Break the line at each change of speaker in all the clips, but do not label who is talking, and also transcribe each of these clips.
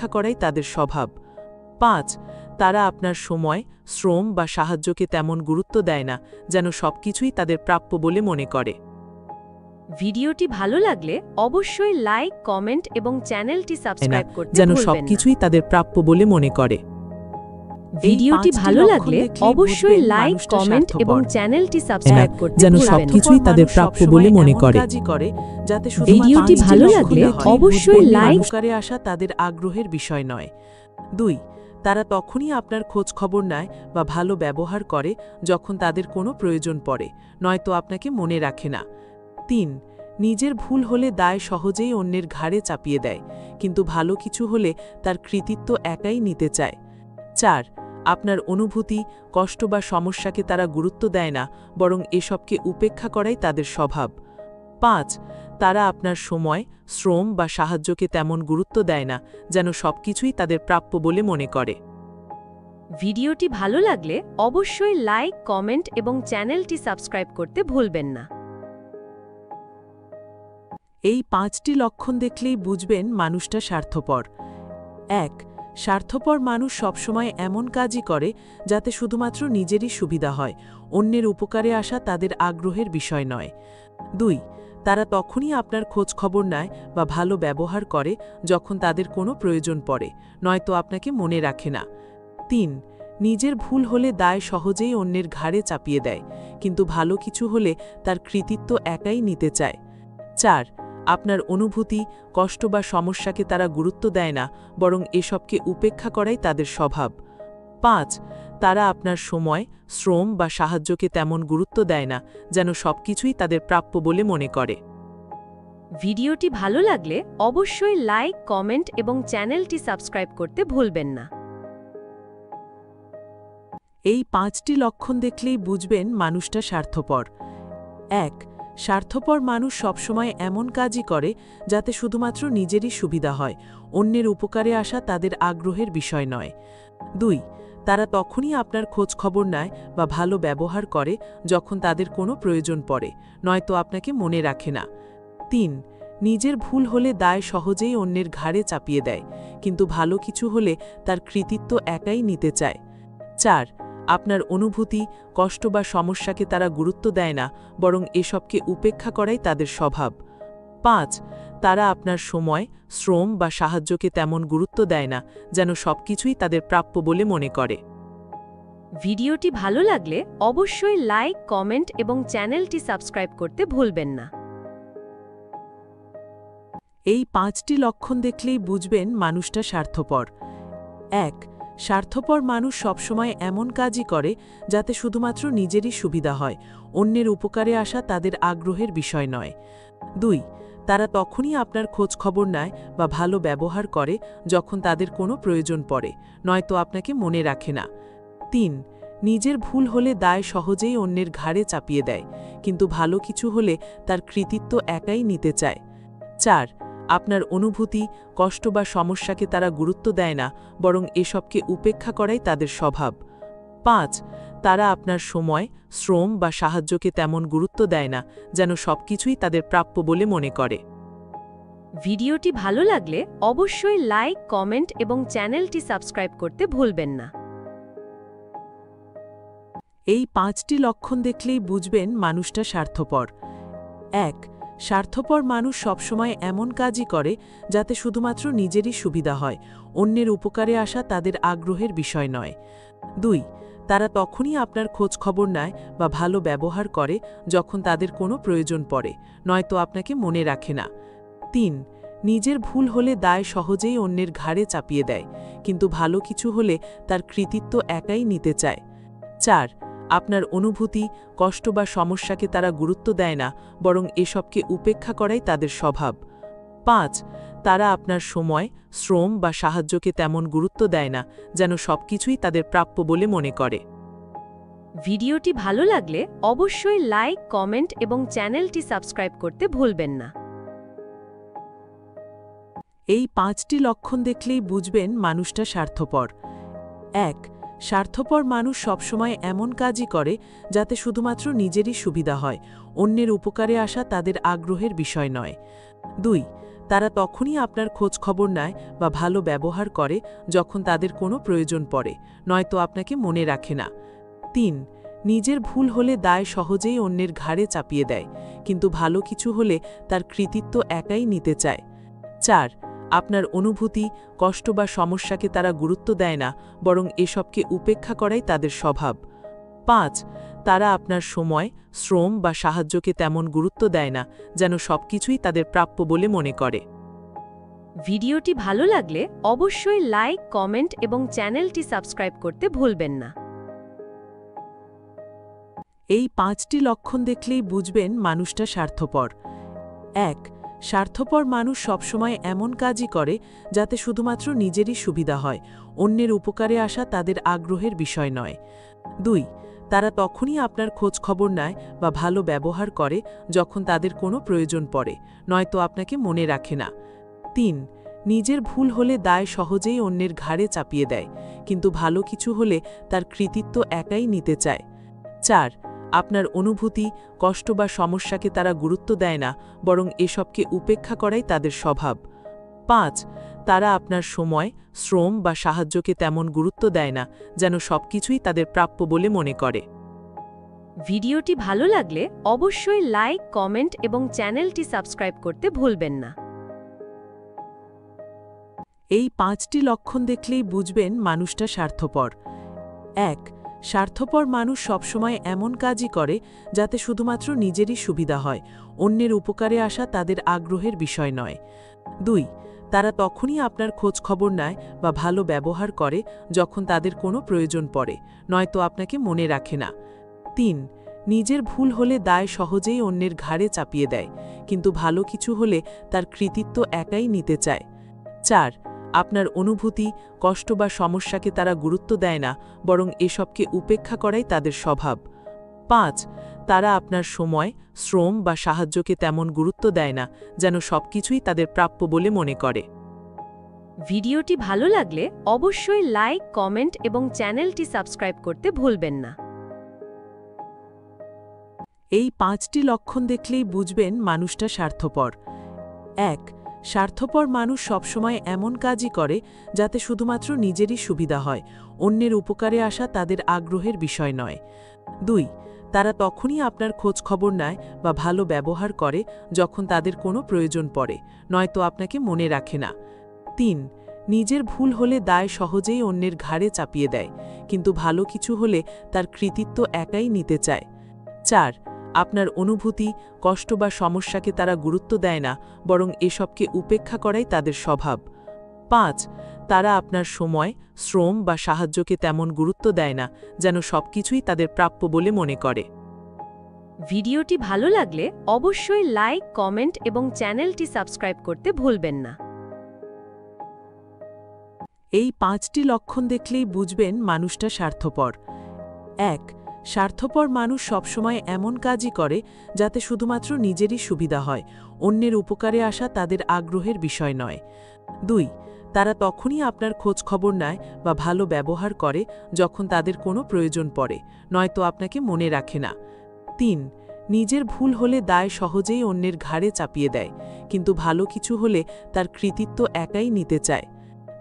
উপেক্ষা করাই তাদের স্বভাব। পাঁচ তারা আপনার সময় শ্রম বা সাহায্যকে তেমন গুরুত্ব দেয় না যেন সবকিছুই তাদের প্রাপ্য বলে মনে করে।
ভিডিওটি ভালো লাগলে অবশ্যই লাইক কমেন্ট এবং চ্যানেলটি সাবস্ক্রাইব করতে
যেন সবকিছুই তাদের প্রাপ্য বলে মনে করে।
ভিডিওটি ভালো লাগলে অবশ্যই লাইক কমেন্ট এবং চ্যানেলটি সাবস্ক্রাইব করতে
যেন
ভুলবেন না।
সবকিছুই তাদের প্রাপ্য বলে মনে করে করে যাতে
ভিডিওটি ভালো লাগলে অবশ্যই লাইক।
উপকারে আসা তাদের আগ্রহের বিষয় নয়। দুই তারা তখনই আপনার খোঁজ খবর নেয় বা ভালো ব্যবহার করে যখন তাদের কোনো প্রয়োজন পড়ে নয়তো আপনাকে মনে রাখে না। তিন নিজের ভুল হলে দায় সহজেই অন্যের ঘাড়ে চাপিয়ে দেয় কিন্তু ভালো কিছু হলে তার কৃতিত্ব একাই নিতে চায়। চার আপনার অনুভূতি কষ্ট বা সমস্যাকে তারা গুরুত্ব দেয় না বরং এসবকে উপেক্ষা করাই তাদের স্বভাব। পাঁচ তারা আপনার সময় শ্রম বা সাহায্যকে তেমন গুরুত্ব দেয় না যেন সবকিছুই তাদের প্রাপ্য বলে মনে করে।
ভিডিওটি ভালো লাগলে অবশ্যই লাইক কমেন্ট এবং চ্যানেলটি সাবস্ক্রাইব করতে ভুলবেন না।
এই পাঁচটি লক্ষণ দেখলেই বুঝবেন মানুষটা স্বার্থপর। এক স্বার্থপর মানুষ সবসময় এমন কাজই করে যাতে শুধুমাত্র নিজেরই সুবিধা হয়, অন্যের উপকারে আসা তাদের আগ্রহের বিষয় নয়। দুই, তারা তখনই আপনার খোঁজ খবর নেয় বা ভালো ব্যবহার করে যখন তাদের কোনো প্রয়োজন পড়ে, নয়তো আপনাকে মনে রাখে না। তিন, নিজের ভুল হলে দায় সহজেই অন্যের ঘাড়ে চাপিয়ে দেয়, কিন্তু ভালো কিছু হলে তার কৃতিত্ব একাই নিতে চায়। চার আপনার অনুভূতি কষ্ট বা সমস্যাকে তারা গুরুত্ব দেয় না বরং এসবকে উপেক্ষা করাই তাদের স্বভাব। পাঁচ তারা আপনার সময় শ্রম বা সাহায্যকে তেমন গুরুত্ব দেয় না যেন সবকিছুই তাদের প্রাপ্য বলে মনে করে।
ভিডিওটি ভালো লাগলে অবশ্যই লাইক কমেন্ট এবং চ্যানেলটি সাবস্ক্রাইব করতে ভুলবেন না।
এই পাঁচটি লক্ষণ দেখলেই বুঝবেন মানুষটা স্বার্থপর। এক স্বার্থপর মানুষ সবসময় এমন কাজই করে যাতে শুধুমাত্র নিজেরই সুবিধা হয়, অন্যের উপকারে আসা তাদের আগ্রহের বিষয় নয়। দুই, তারা তখনই আপনার খোঁজ খবর নেয় বা ভালো ব্যবহার করে যখন তাদের কোনো প্রয়োজন পড়ে, নয়তো আপনাকে মনে রাখে না। তিন, নিজের ভুল হলে দায় সহজেই অন্যের ঘাড়ে চাপিয়ে দেয়, কিন্তু ভালো কিছু হলে তার কৃতিত্ব একাই নিতে চায়। চার আপনার অনুভূতি কষ্ট বা সমস্যাকে তারা গুরুত্ব দেয় না বরং এসবকে উপেক্ষা করাই তাদের স্বভাব। পাঁচ তারা আপনার সময় শ্রম বা সাহায্যকে তেমন গুরুত্ব দেয় না যেন সবকিছুই তাদের প্রাপ্য বলে মনে করে।
ভিডিওটি ভালো লাগলে অবশ্যই লাইক কমেন্ট এবং চ্যানেলটি সাবস্ক্রাইব করতে ভুলবেন না।
এই পাঁচটি লক্ষণ দেখলেই বুঝবেন মানুষটা স্বার্থপর। এক স্বার্থপর মানুষ সবসময় এমন কাজই করে যাতে শুধুমাত্র নিজেরই সুবিধা হয়, অন্যের উপকারে আসা তাদের আগ্রহের বিষয় নয়। দুই, তারা তখনই আপনার খোঁজ খবর নেয় বা ভালো ব্যবহার করে যখন তাদের কোনো প্রয়োজন পড়ে, নয়তো আপনাকে মনে রাখে না। তিন, নিজের ভুল হলে দায় সহজেই অন্যের ঘাড়ে চাপিয়ে দেয়, কিন্তু ভালো কিছু হলে তার কৃতিত্ব একাই নিতে চায়। চার আপনার অনুভূতি কষ্ট বা সমস্যাকে তারা গুরুত্ব দেয় না বরং এসবকে উপেক্ষা করাই তাদের স্বভাব। পাঁচ তারা আপনার সময় শ্রম বা সাহায্যকে তেমন গুরুত্ব দেয় না যেন সবকিছুই তাদের প্রাপ্য বলে মনে করে।
ভিডিওটি ভালো লাগলে অবশ্যই লাইক কমেন্ট এবং চ্যানেলটি সাবস্ক্রাইব করতে ভুলবেন না।
এই পাঁচটি লক্ষণ দেখলেই বুঝবেন মানুষটা স্বার্থপর। এক স্বার্থপর মানুষ সবসময় এমন কাজই করে যাতে শুধুমাত্র নিজেরই সুবিধা হয়, অন্যের উপকারে আসা তাদের আগ্রহের বিষয় নয়। দুই, তারা তখনই আপনার খোঁজ খবর নেয় বা ভালো ব্যবহার করে যখন তাদের কোনো প্রয়োজন পড়ে, নয়তো আপনাকে মনে রাখে না। তিন, নিজের ভুল হলে দায় সহজেই অন্যের ঘাড়ে চাপিয়ে দেয়, কিন্তু ভালো কিছু হলে তার কৃতিত্ব একাই নিতে চায়। চার আপনার অনুভূতি কষ্ট বা সমস্যাকে তারা গুরুত্ব দেয় না বরং এসবকে উপেক্ষা করাই তাদের স্বভাব। পাঁচ তারা আপনার সময় শ্রম বা সাহায্যকে তেমন গুরুত্ব দেয় না যেন সবকিছুই তাদের প্রাপ্য বলে মনে করে।
ভিডিওটি ভালো লাগলে অবশ্যই লাইক কমেন্ট এবং চ্যানেলটি সাবস্ক্রাইব করতে ভুলবেন না।
এই পাঁচটি লক্ষণ দেখলেই বুঝবেন মানুষটা স্বার্থপর। এক স্বার্থপর মানুষ সবসময় এমন কাজই করে যাতে শুধুমাত্র নিজেরই সুবিধা হয়, অন্যের উপকারে আসা তাদের আগ্রহের বিষয় নয়। দুই, তারা তখনই আপনার খোঁজ খবর নেয় বা ভালো ব্যবহার করে যখন তাদের কোনো প্রয়োজন পড়ে, নয়তো আপনাকে মনে রাখে না। তিন, নিজের ভুল হলে দায় সহজেই অন্যের ঘাড়ে চাপিয়ে দেয়, কিন্তু ভালো কিছু হলে তার কৃতিত্ব একাই নিতে চায়। চার আপনার অনুভূতি কষ্ট বা সমস্যাকে তারা গুরুত্ব দেয় না বরং এসবকে উপেক্ষা করাই তাদের স্বভাব। পাঁচ তারা আপনার সময় শ্রম বা সাহায্যকে তেমন গুরুত্ব দেয় না যেন সবকিছুই তাদের প্রাপ্য বলে মনে করে।
ভিডিওটি ভালো লাগলে অবশ্যই লাইক কমেন্ট এবং চ্যানেলটি সাবস্ক্রাইব করতে ভুলবেন না।
এই পাঁচটি লক্ষণ দেখলেই বুঝবেন মানুষটা স্বার্থপর। এক স্বার্থপর মানুষ সবসময় এমন কাজই করে যাতে শুধুমাত্র নিজেরই সুবিধা হয়, অন্যের উপকারে আসা তাদের আগ্রহের বিষয় নয়। দুই, তারা তখনই আপনার খোঁজ খবর নেয় বা ভালো ব্যবহার করে যখন তাদের কোনো প্রয়োজন পড়ে, নয়তো আপনাকে মনে রাখে না। তিন, নিজের ভুল হলে দায় সহজেই অন্যের ঘাড়ে চাপিয়ে দেয়, কিন্তু ভালো কিছু হলে তার কৃতিত্ব একাই নিতে চায়। চার আপনার অনুভূতি কষ্ট বা সমস্যাকে তারা গুরুত্ব দেয় না বরং এসবকে উপেক্ষা করাই তাদের স্বভাব। পাঁচ তারা আপনার সময় শ্রম বা সাহায্যকে তেমন গুরুত্ব দেয় না যেন সবকিছুই তাদের প্রাপ্য বলে মনে করে।
ভিডিওটি ভালো লাগলে অবশ্যই লাইক কমেন্ট এবং চ্যানেলটি সাবস্ক্রাইব করতে ভুলবেন না।
এই পাঁচটি লক্ষণ দেখলেই বুঝবেন মানুষটা স্বার্থপর। এক স্বার্থপর মানুষ সবসময় এমন কাজই করে যাতে শুধুমাত্র নিজেরই সুবিধা হয়, অন্যের উপকারে আসা তাদের আগ্রহের বিষয় নয়। দুই, তারা তখনই আপনার খোঁজ খবর নেয় বা ভালো ব্যবহার করে যখন তাদের কোনো প্রয়োজন পড়ে, নয়তো আপনাকে মনে রাখে না। তিন, নিজের ভুল হলে দায় সহজেই অন্যের ঘাড়ে চাপিয়ে দেয়, কিন্তু ভালো কিছু হলে তার কৃতিত্ব একাই নিতে চায়। চার আপনার অনুভূতি কষ্ট বা সমস্যাকে তারা গুরুত্ব দেয় না বরং এসবকে উপেক্ষা করাই তাদের স্বভাব। পাঁচ তারা আপনার সময় শ্রম বা সাহায্যকে তেমন গুরুত্ব দেয় না যেন সবকিছুই তাদের প্রাপ্য বলে মনে করে।
ভিডিওটি ভালো লাগলে অবশ্যই লাইক কমেন্ট এবং চ্যানেলটি সাবস্ক্রাইব করতে ভুলবেন না।
এই পাঁচটি লক্ষণ দেখলেই বুঝবেন মানুষটা স্বার্থপর। এক স্বার্থপর মানুষ সবসময় এমন কাজই করে যাতে শুধুমাত্র নিজেরই সুবিধা হয়, অন্যের উপকারে আসা তাদের আগ্রহের বিষয় নয়। দুই, তারা তখনই আপনার খোঁজ খবর নেয় বা ভালো ব্যবহার করে যখন তাদের কোনো প্রয়োজন পড়ে, নয়তো আপনাকে মনে রাখে না। তিন, নিজের ভুল হলে দায় সহজেই অন্যের ঘাড়ে চাপিয়ে দেয়, কিন্তু ভালো কিছু হলে তার কৃতিত্ব একাই নিতে চায়। চার আপনার অনুভূতি কষ্ট বা সমস্যাকে তারা গুরুত্ব দেয় না বরং এসবকে উপেক্ষা করাই তাদের স্বভাব। পাঁচ তারা আপনার সময় শ্রম বা সাহায্যকে তেমন গুরুত্ব দেয় না যেন সবকিছুই তাদের প্রাপ্য বলে মনে করে।
ভিডিওটি ভালো লাগলে অবশ্যই লাইক কমেন্ট এবং চ্যানেলটি সাবস্ক্রাইব করতে ভুলবেন না।
এই পাঁচটি লক্ষণ দেখলেই বুঝবেন মানুষটা স্বার্থপর। এক স্বার্থপর মানুষ সবসময় এমন কাজই করে যাতে শুধুমাত্র নিজেরই সুবিধা হয়, অন্যের উপকারে আসা তাদের আগ্রহের বিষয় নয়। দুই, তারা তখনই আপনার খোঁজ খবর নেয় বা ভালো ব্যবহার করে যখন তাদের কোনো প্রয়োজন পড়ে, নয়তো আপনাকে মনে রাখে না। তিন, নিজের ভুল হলে দায় সহজেই অন্যের ঘাড়ে চাপিয়ে দেয়, কিন্তু ভালো কিছু হলে তার কৃতিত্ব একাই নিতে চায়।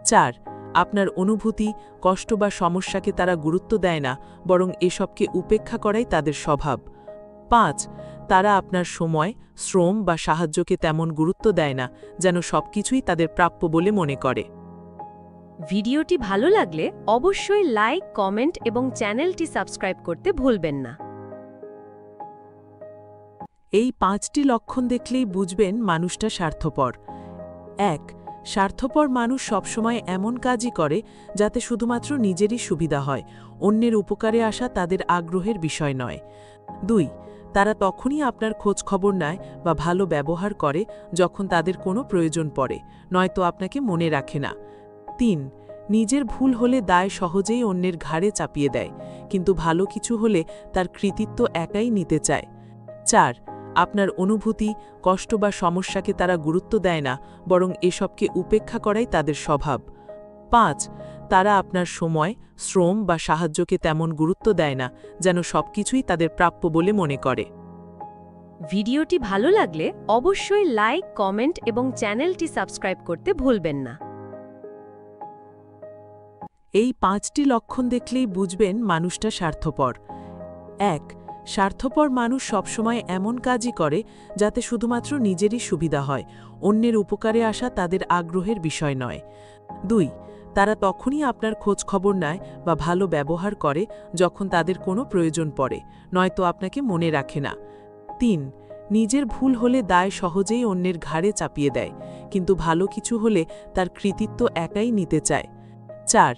চার আপনার অনুভূতি কষ্ট বা সমস্যাকে তারা গুরুত্ব দেয় না বরং এসবকে উপেক্ষা করাই তাদের স্বভাব। পাঁচ তারা আপনার সময় শ্রম বা সাহায্যকে তেমন গুরুত্ব দেয় না যেন সবকিছুই তাদের প্রাপ্য বলে মনে করে।
ভিডিওটি ভালো লাগলে অবশ্যই লাইক কমেন্ট এবং চ্যানেলটি সাবস্ক্রাইব করতে ভুলবেন না।
এই পাঁচটি লক্ষণ দেখলেই বুঝবেন মানুষটা স্বার্থপর। এক স্বার্থপর মানুষ সবসময় এমন কাজই করে যাতে শুধুমাত্র নিজেরই সুবিধা হয়, অন্যের উপকারে আসা তাদের আগ্রহের বিষয় নয়। দুই, তারা তখনই আপনার খোঁজ খবর নেয় বা ভালো ব্যবহার করে যখন তাদের কোনো প্রয়োজন পড়ে, নয়তো আপনাকে মনে রাখে না। তিন, নিজের ভুল হলে দায় সহজেই অন্যের ঘাড়ে চাপিয়ে দেয়, কিন্তু ভালো কিছু হলে তার কৃতিত্ব একাই নিতে চায়। চার আপনার অনুভূতি কষ্ট বা সমস্যাকে তারা গুরুত্ব দেয় না বরং এসবকে উপেক্ষা করাই তাদের স্বভাব। পাঁচ তারা আপনার সময় শ্রম বা সাহায্যকে তেমন গুরুত্ব দেয় না যেন সবকিছুই তাদের প্রাপ্য বলে মনে করে।
ভিডিওটি ভালো লাগলে অবশ্যই লাইক কমেন্ট এবং চ্যানেলটি সাবস্ক্রাইব করতে ভুলবেন না।
এই পাঁচটি লক্ষণ দেখলেই বুঝবেন মানুষটা স্বার্থপর। এক স্বার্থপর মানুষ সবসময় এমন কাজই করে যাতে শুধুমাত্র নিজেরই সুবিধা হয়, অন্যের উপকারে আসা তাদের আগ্রহের বিষয় নয়। দুই, তারা তখনই আপনার খোঁজ খবর নেয় বা ভালো ব্যবহার করে যখন তাদের কোনো প্রয়োজন পড়ে, নয়তো আপনাকে মনে রাখে না। তিন, নিজের ভুল হলে দায় সহজেই অন্যের ঘাড়ে চাপিয়ে দেয়, কিন্তু ভালো কিছু হলে তার কৃতিত্ব একাই নিতে চায়। চার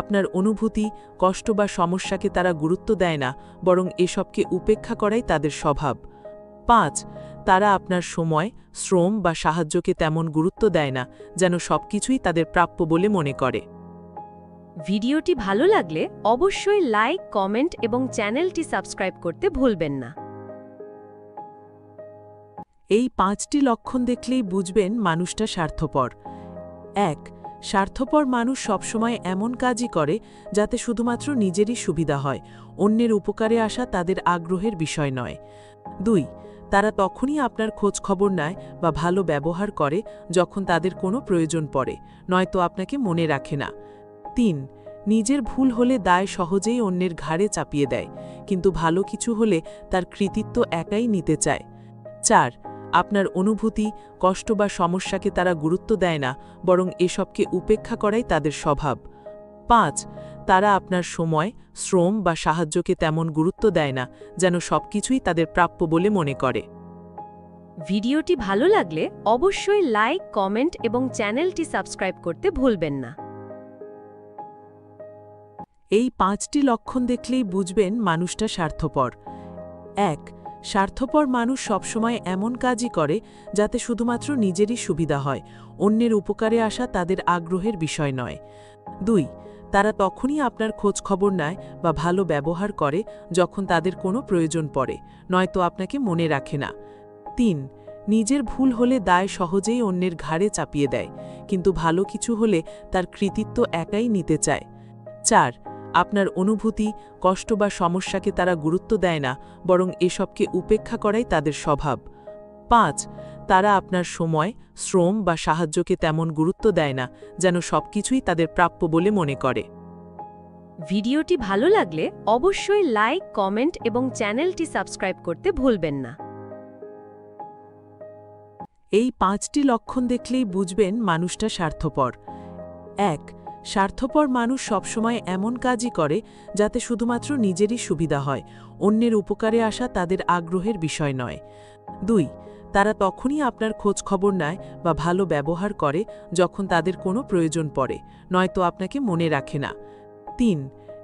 আপনার অনুভূতি কষ্ট বা সমস্যাকে তারা গুরুত্ব দেয় না বরং এসবকে উপেক্ষা করাই তাদের স্বভাব। পাঁচ তারা আপনার সময় শ্রম বা সাহায্যকে তেমন গুরুত্ব দেয় না যেন সবকিছুই তাদের প্রাপ্য বলে মনে করে।
ভিডিওটি ভালো লাগলে অবশ্যই লাইক কমেন্ট এবং চ্যানেলটি সাবস্ক্রাইব করতে ভুলবেন না।
এই পাঁচটি লক্ষণ দেখলেই বুঝবেন মানুষটা স্বার্থপর। এক স্বার্থপর মানুষ সবসময় এমন কাজই করে যাতে শুধুমাত্র নিজেরই সুবিধা হয়, অন্যের উপকারে আসা তাদের আগ্রহের বিষয় নয়। দুই, তারা তখনই আপনার খোঁজ খবর নেয় বা ভালো ব্যবহার করে যখন তাদের কোনো প্রয়োজন পড়ে, নয়তো আপনাকে মনে রাখে না। তিন, নিজের ভুল হলে দায় সহজেই অন্যের ঘাড়ে চাপিয়ে দেয়, কিন্তু ভালো কিছু হলে তার কৃতিত্ব একাই নিতে চায়। চার আপনার অনুভূতি কষ্ট বা সমস্যাকে তারা গুরুত্ব দেয় না বরং এসবকে উপেক্ষা করাই তাদের স্বভাব। পাঁচ তারা আপনার সময় শ্রম বা সাহায্যকে তেমন গুরুত্ব দেয় না যেন সবকিছুই তাদের প্রাপ্য বলে মনে করে।
ভিডিওটি ভালো লাগলে অবশ্যই লাইক কমেন্ট এবং চ্যানেলটি সাবস্ক্রাইব করতে ভুলবেন না।
এই পাঁচটি লক্ষণ দেখলেই বুঝবেন মানুষটা স্বার্থপর। এক স্বার্থপর মানুষ সবসময় এমন কাজই করে যাতে শুধুমাত্র নিজেরই সুবিধা হয়, অন্যের উপকারে আসা তাদের আগ্রহের বিষয় নয়। দুই, তারা তখনই আপনার খোঁজ খবর নেয় বা ভালো ব্যবহার করে যখন তাদের কোনো প্রয়োজন পড়ে, নয়তো আপনাকে মনে রাখে না। তিন, নিজের ভুল হলে দায় সহজেই অন্যের ঘাড়ে চাপিয়ে দেয়, কিন্তু ভালো কিছু হলে তার কৃতিত্ব একাই নিতে চায়। চার আপনার অনুভূতি কষ্ট বা সমস্যাকে তারা গুরুত্ব দেয় না বরং এসবকে উপেক্ষা করাই তাদের স্বভাব। পাঁচ তারা আপনার সময় শ্রম বা সাহায্যকে তেমন গুরুত্ব দেয় না যেন সবকিছুই তাদের প্রাপ্য বলে মনে করে।
ভিডিওটি ভালো লাগলে অবশ্যই লাইক কমেন্ট এবং চ্যানেলটি সাবস্ক্রাইব করতে ভুলবেন না।
এই পাঁচটি লক্ষণ দেখলেই বুঝবেন মানুষটা স্বার্থপর। এক স্বার্থপর মানুষ সবসময় এমন কাজই করে যাতে শুধুমাত্র নিজেরই সুবিধা হয়, অন্যের উপকারে আসা তাদের আগ্রহের বিষয় নয়। দুই, তারা তখনই আপনার খোঁজ খবর নেয় বা ভালো ব্যবহার করে যখন তাদের কোনো প্রয়োজন পড়ে, নয়তো আপনাকে মনে রাখে না। তিন,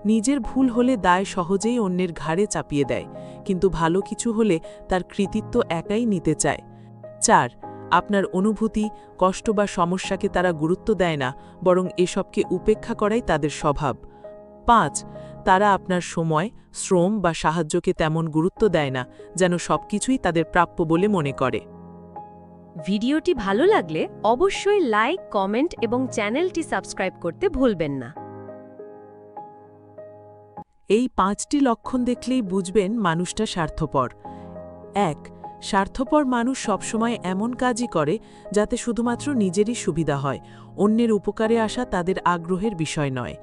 নিজের ভুল হলে দায় সহজেই অন্যের ঘাড়ে চাপিয়ে দেয়, কিন্তু ভালো কিছু হলে তার কৃতিত্ব একাই নিতে চায়। চার আপনার অনুভূতি কষ্ট বা সমস্যাকে তারা গুরুত্ব দেয় না বরং এসবকে উপেক্ষা করাই তাদের স্বভাব। পাঁচ তারা আপনার সময় শ্রম বা সাহায্যকে তেমন গুরুত্ব দেয় না যেন সবকিছুই তাদের প্রাপ্য বলে মনে করে।
ভিডিওটি ভালো লাগলে অবশ্যই লাইক কমেন্ট এবং চ্যানেলটি সাবস্ক্রাইব করতে ভুলবেন না।
এই পাঁচটি লক্ষণ দেখলেই বুঝবেন মানুষটা স্বার্থপর। এক স্বার্থপর মানুষ সবসময় এমন কাজই করে যাতে শুধুমাত্র নিজেরই সুবিধা হয়, অন্যের উপকারে আসা তাদের আগ্রহের বিষয় নয়।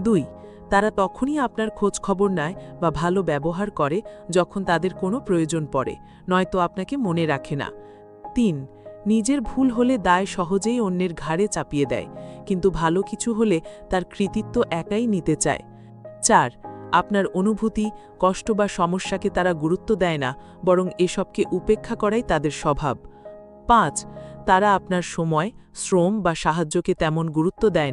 দুই, তারা তখনই আপনার খোঁজ খবর নেয় বা ভালো ব্যবহার করে যখন তাদের কোনো প্রয়োজন পড়ে, নয়তো আপনাকে মনে রাখে না। তিন, নিজের ভুল হলে দায় সহজেই অন্যের ঘাড়ে চাপিয়ে দেয়, কিন্তু ভালো কিছু হলে তার কৃতিত্ব একাই নিতে চায়। চার আপনার অনুভূতি, কষ্ট বা সমস্যাকে তারা গুরুত্ব দেয় না, বরং এসবকে উপেক্ষা করাই তাদের স্বভাব। পাঁচ, তারা আপনার সময়, শ্রম বা সাহায্যকে তেমন গুরুত্ব দেয়